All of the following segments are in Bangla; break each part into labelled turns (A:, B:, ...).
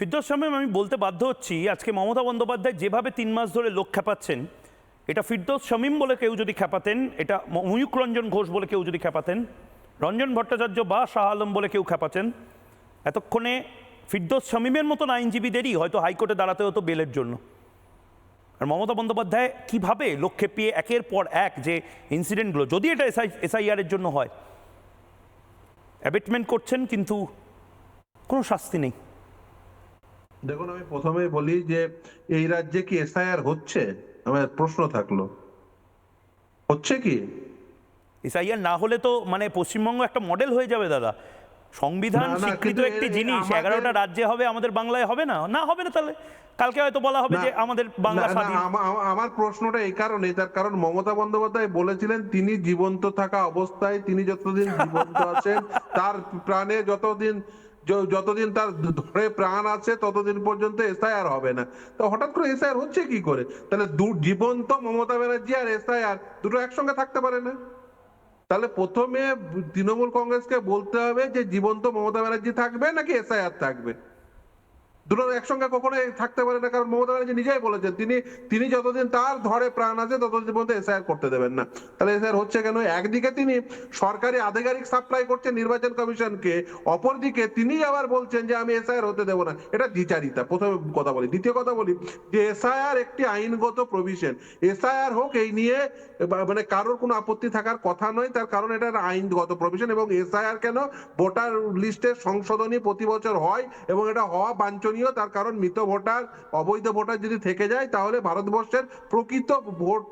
A: ফিরদৌস শামীম আমি বলতে বাধ্য হচ্ছি, আজকে মমতা বন্দ্যোপাধ্যায় যেভাবে তিন মাস ধরে লোক খেপাচ্ছেন, এটা ফিরদৌস শামীম বলে কেউ যদি খেপাতেন, এটা ময়ূক রঞ্জন ঘোষ বলে কেউ যদি খেপাতেন, রঞ্জন ভট্টাচার্য বা শাহ আলম বলে কেউ খেপাতেন, এতক্ষণে ফিরদৌস শামীমের মতন আইনজীবীদেরই হয়তো হাইকোর্টে দাঁড়াতে হতো বেলের জন্য। আর মমতা বন্দ্যোপাধ্যায় কীভাবে লোক খেপিয়ে একের পর এক যে ইনসিডেন্টগুলো যদি এটা এসআই, এসআইআরের জন্য হয় অ্যাবেটমেন্ট করছেন কিন্তু কোনো শাস্তি নেই।
B: দেখুন আমি প্রথমে বলি যে এই রাজ্যে কি এসআইআর হচ্ছে? আমার প্রশ্ন থাকল। হচ্ছে কি?
A: এসআইআর না হলে তো মানে পশ্চিমবঙ্গ একটা মডেল হয়ে যাবে দাদা। সংবিধান স্বীকৃত একটি জিনিস এগারোটা রাজ্যে হবে আমাদের বাংলায় হবে না? না হবে না তাহলে। কালকে হয়তো বলা হবে যে আমাদের বাংলা স্বাধীন।
B: আমা- আমা- আমার প্রশ্নটা এই কারণে তার কারণ মমতা বন্দ্যোপাধ্যায় বলেছিলেন তিনি জীবন্ত থাকা অবস্থায় তিনি যতদিন জীবন্ত আছেন তার প্রাণে যতদিন যতদিন তার ধরে প্রাণ আছে, ততদিন পর্যন্ত এসআইআর হবে না। তো হঠাৎ করে এসআইআর হচ্ছে কি করে? তাহলে দু- জীবন্ত মমতা ব্যানার্জি আর এসআইআর দুটো একসঙ্গে থাকতে পারে না। তাহলে প্রথমে তৃণমূল কংগ্রেসকে বলতে হবে যে, জীবন্ত মমতা ব্যানার্জি থাকবে নাকি এসআইআর থাকবে? দুটো একসঙ্গে কখনোই থাকতে পারে না, কারণ মমতা ব্যানার্জি নিজেই বলেছেন, তিনি তিনি যতদিন তার ধরে প্রাণ আছে, ততদিন পর্যন্ত এসআইআর করতে দেবেন না। তাহলে এসআইআর হচ্ছে কেন? একদিকে তিনি সরকারি আধিকারিক সাপ্লাই করছেন নির্বাচন কমিশনকে, অপরদিকে তিনি আবার বলছেন যে আমি এসআইআর হতে দেবো না। এটা দ্বিচারিতা, প্রথমে কথা বলি। দ্বিতীয় কথা বলি, যে এসআইআর একটি আইনগত প্রভিশন। এসআইআর হোক, এই নিয়ে মানে কারোর কোনো আপত্তি থাকার কথা নয়, তার কারণ এটা আইনগত প্রভিশন এবং এসআইআর কেন? ভোটার লিস্টের সংশোধনী প্রতি বছর হয় এবং এটা হওয়া বাঞ্ছনীয় তার কারণ মৃত ভোটার, অবৈধ ভোটার যদি থেকে যায়, তাহলে ভারতবর্ষের প্রকৃত ভোট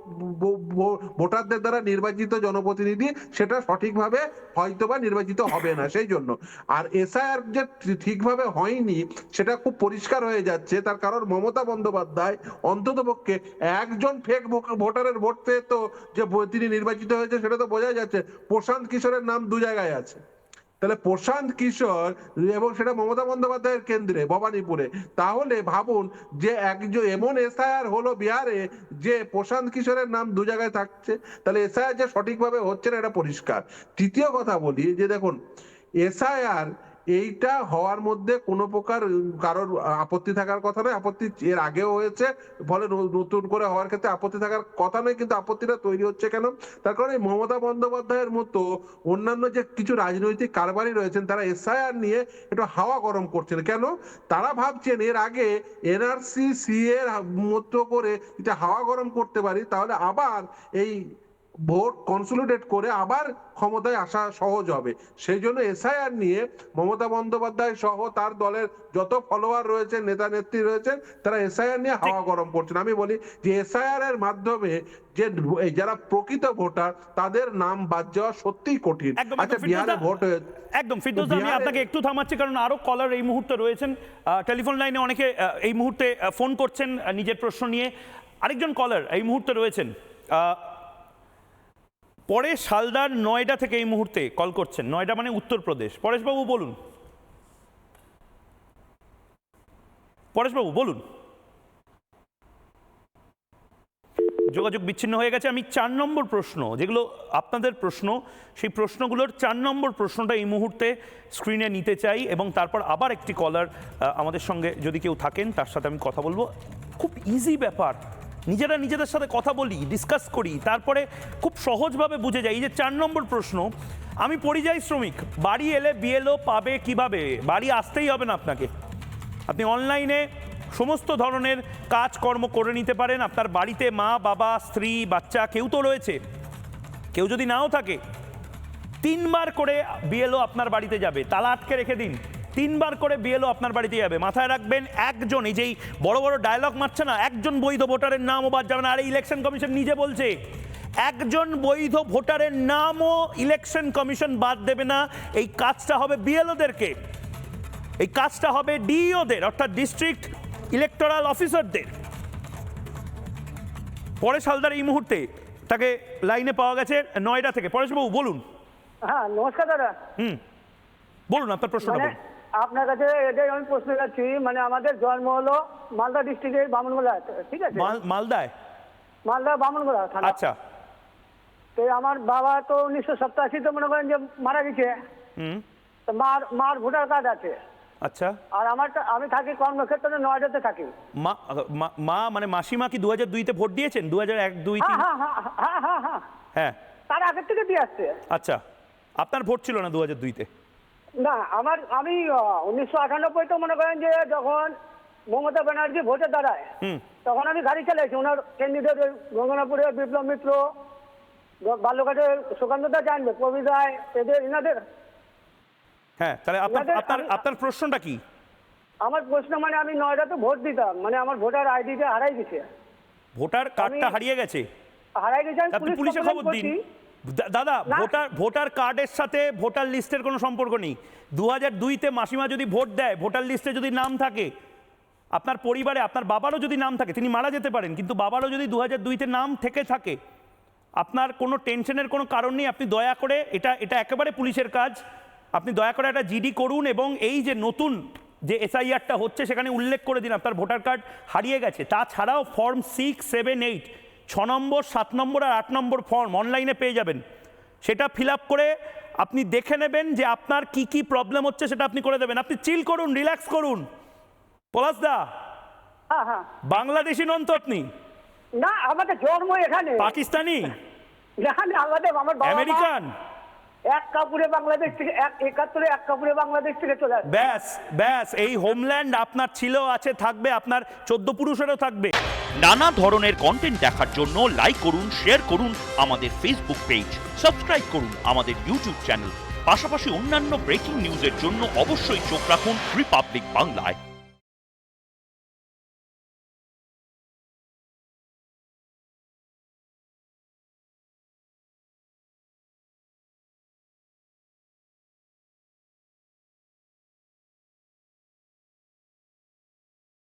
B: ভোটারদের দ্বারা নির্বাচিত জনপ্রতিনিধি সেটা সঠিকভাবে হয়তোবা নির্বাচিত হবে না, সেই জন্য। আর এসআইআর যে ঠিকভাবে হয়নি, সেটা খুব পরিষ্কার হয়ে যাচ্ছে। তার কারণ মমতা বন্দ্যোপাধ্যায় অন্তত পক্ষে একজন ফেক ভোটারের ভোট পেয়ে তো যে তিনি নির্বাচিত হয়েছে, সেটা তো বোঝা যাচ্ছে। প্রশান্ত কিশোরের নাম দু জায়গায় আছে। তাহলে প্রশান্ত কিশোর এবং সেটা মমতা বন্দ্যোপাধ্যায়ের কেন্দ্রে, ভবানীপুরে। তাহলে ভাবুন যে একজন এমন এসআইআর হলো বিহারে, যে প্রশান্ত কিশোরের নাম দু জায়গায় থাকছে, তাহলে এসআইআর যে সঠিকভাবে হচ্ছে না, এটা পরিষ্কার। তৃতীয় কথা বলি, যে দেখুন, এসআইআর এইটা হওয়ার মধ্যে কোনো প্রকার কারোর আপত্তি থাকার কথা নয়। আপত্তি এর আগেও হয়েছে, ফলে নতুন করে হওয়ার ক্ষেত্রে আপত্তি থাকার কথা নয়, কিন্তু আপত্তিটা তৈরি হচ্ছে কেন? তার কারণ এই মমতা বন্দ্যোপাধ্যায়ের মতো অন্যান্য যে কিছু রাজনৈতিক কারবারি রয়েছেন, তারা এসআইআর নিয়ে একটু হাওয়া গরম করছেন। কেন? তারা ভাবছেন এর আগে এনআরসি সি এর মতো করে এটা হাওয়া গরম করতে পারি, তাহলে আবার এই ভোট কনসোলিডেট করে আবার ক্ষমতায় আসা সহজ হবে। সেই জন্য এসআইআর নিয়ে মমতা বন্দ্যোপাধ্যায় সহ তার দলের যত ফলোয়ার রয়েছেন নেতা নেত্রী রয়েছেন তারা এসআইআর নিয়ে হাওয়া গরম করছেন। আমি বলি যে এসআইআর এর মাধ্যমে যে যারা প্রকৃত ভোটার তাদের নাম বাদ যাওয়া সত্যিই কঠিন। আচ্ছা বিহারে ভোট হয়ে
A: দা- একদম ফিরদৌস আমি আপনাকে একটু থামাচ্ছি কারণ আরও কলার এই মুহূর্তে রয়েছেন। টেলিফোন লাইনে অনেকে এই মুহূর্তে ফোন করছেন নিজের প্রশ্ন নিয়ে। আরেকজন কলার এই মুহূর্তে রয়েছেন। আহ, পরে শালদার নয়ডা থেকে এই মুহূর্তে কল করছেন। নয়ডা মানে উত্তরপ্রদেশ। পরেশবাবু, বলুন। পরেশবাবু, বলুন। যোগাযোগ বিচ্ছিন্ন হয়ে গেছে। আমি চার নম্বর প্রশ্ন, যেগুলো আপনাদের প্রশ্ন, সেই প্রশ্নগুলোর চার নম্বর প্রশ্নটা এই মুহূর্তে স্ক্রিনে নিতে চাই এবং তারপর আবার একটি কলার আমাদের সঙ্গে যদি কেউ থাকেন, তার সাথে আমি কথা বলব। খুব ইজি ব্যাপার। নিজেরা নিজেদের সাথে কথা বলি ডিসকাস করি, তারপরে খুব সহজভাবে বুঝে যাই এই যে চার নম্বর প্রশ্ন, আমি পরিযায়ী শ্রমিক, বাড়ি এলে বিএলও পাবে কীভাবে? বাড়ি আসতেই হবে না আপনাকে। আপনি অনলাইনে সমস্ত ধরনের কাজকর্ম করে নিতে পারেন। আপনার বাড়িতে মা, বাবা, স্ত্রী, বাচ্চা কেউ তো রয়েছে। কেউ যদি নাও থাকে, তিনবার করে বিএলও আপনার বাড়িতে যাবে। তালা আটকে রেখে দিন। তিনবার করে বিএলও আপনার বাড়িতে যাবে। মাথায় রাখবেন একজন এই যেই বড় বড় ডায়লগ মারছে না একজন বৈধ ভোটারের নামও বাদ যাবে না। আর ইলেকশন কমিশন নিজে বলছে একজন বৈধ ভোটারের নামও ইলেকশন কমিশন বাদ দেবে না। এই কাজটা হবে বিএলওদেরকে এই কাজটা হবে ডিইওদের অর্থাৎ ডিস্ট্রিক্ট ইলেকটোরাল অফিসারদের পরে সালদার এই মুহূর্তে তাকে লাইনে পাওয়া গেছে নয়ডা থেকে। পরেশবাবু বলুন।
C: হ্যাঁ নমস্কার দাদা।
A: হুম। বলুন আপনার প্রশ্নটা
C: মানে
A: বলুন।
C: আপনার কাছে এটাই আমি প্রশ্ন যাচ্ছি মানে আমাদের জন্ম হলো মালদা ডিস্ট্রিক্টের বামনগোলা ঠিক আছে?
A: মালদায়?
C: মালদা বামনগোলা থানা।
A: আচ্ছা।
C: তো আমার বাবা তো উনিশশো সপ্তাশিতে মনে করেন যে মারা গেছে। মার মার ভোটার কার্ড আছে।
A: আচ্ছা।
C: আর আমার আমি থাকি কর্মক্ষেত্রে নয়ডাতে থাকি।
A: মা মা- মা মানে মাসিমা কি দু হাজার দুইতে ভোট দিয়েছেন? দু হাজার এক দুই
C: হ্যাঁ হ্যাঁ হ্যাঁ হ্যাঁ তার আগের থেকে দিয়ে আসছে।
A: আচ্ছা। আপনার ভোট ছিল না দু হাজার দুইতে?
C: না আমার আমি উনিশশো আটানব্বই তো মনে করেন যে যখন মমতা ব্যানার্জি ভোটে দাঁড়ায় তখন আমি গাড়ি চালাইছি। ওনার ক্যান্ডিডেট গঙ্গনাপুরের বিপ্লব মিত্র বালুঘাটের সুকান্ত দা জানবে কবি রায় এদের এনাদের
A: হ্যাঁ তাহলে আপনার আপনার প্রশ্নটা কি?
C: আমার প্রশ্ন মানে আমি নয়ডাতে ভোট দিতাম মানে আমার ভোটার আইডিটা হারাই গেছে।
A: ভোটার কার্ডটা হারিয়ে গেছে।
C: হারাই গেছে আমি পুলিশ
A: খবর দিন। দাদা ভোটার ভোটার কার্ডের সাথে ভোটার লিস্টের কোনো সম্পর্ক নেই। দু হাজার দুইতে মাসিমা যদি ভোট দেয় ভোটার লিস্টে যদি নাম থাকে আপনার পরিবারে আপনার বাবারও যদি নাম থাকে তিনি মারা যেতে পারেন কিন্তু বাবারও যদি দু হাজার দুইতে নাম থেকে থাকে আপনার কোনো টেনশনের কোনো কারণ নেই আপনি দয়া করে এটা এটা একেবারে পুলিশের কাজ। আপনি দয়া করে একটা জিডি করুন এবং এই যে নতুন যে এসআইআরটা হচ্ছে সেখানে উল্লেখ করে দিন আপনার ভোটার কার্ড হারিয়ে গেছে। তাছাড়াও ফর্ম সিক্স সেভেন এইট ছ নম্বর সাত নম্বর আর আট নম্বর ফর্ম অনলাইনে পেয়ে যাবেন। সেটা ফিল আপ করে আপনি দেখে নেবেন যে আপনার কি কি প্রবলেম হচ্ছে সেটা আপনি করে দেবেন। আপনি চিল করুন রিল্যাক্স করুন। পলাশদা
C: হ্যাঁ হ্যাঁ।
A: বাংলাদেশি নন তো আপনি
C: না আমাদের জন্ম এখানে।
A: পাকিস্তানি? আমেরিকান?
C: এক কাপুরে বাংলাদেশ থেকে এক একাত্তরে এক কাপুরে বাংলাদেশ থেকে চলে আসে
A: ব্যাস ব্যাস এই হোমল্যান্ড আপনার ছিল আছে থাকবে আপনার চোদ্দ পুরুষেরও থাকবে।
D: নানা ধরনের কন্টেন্ট দেখার জন্য লাইক করুন শেয়ার করুন আমাদের ফেসবুক পেজ সাবস্ক্রাইব করুন আমাদের ইউটিউব চ্যানেল পাশাপাশি অন্যান্য ব্রেকিং নিউজের জন্য অবশ্যই চোখ রাখুন রিপাবলিক বাংলায়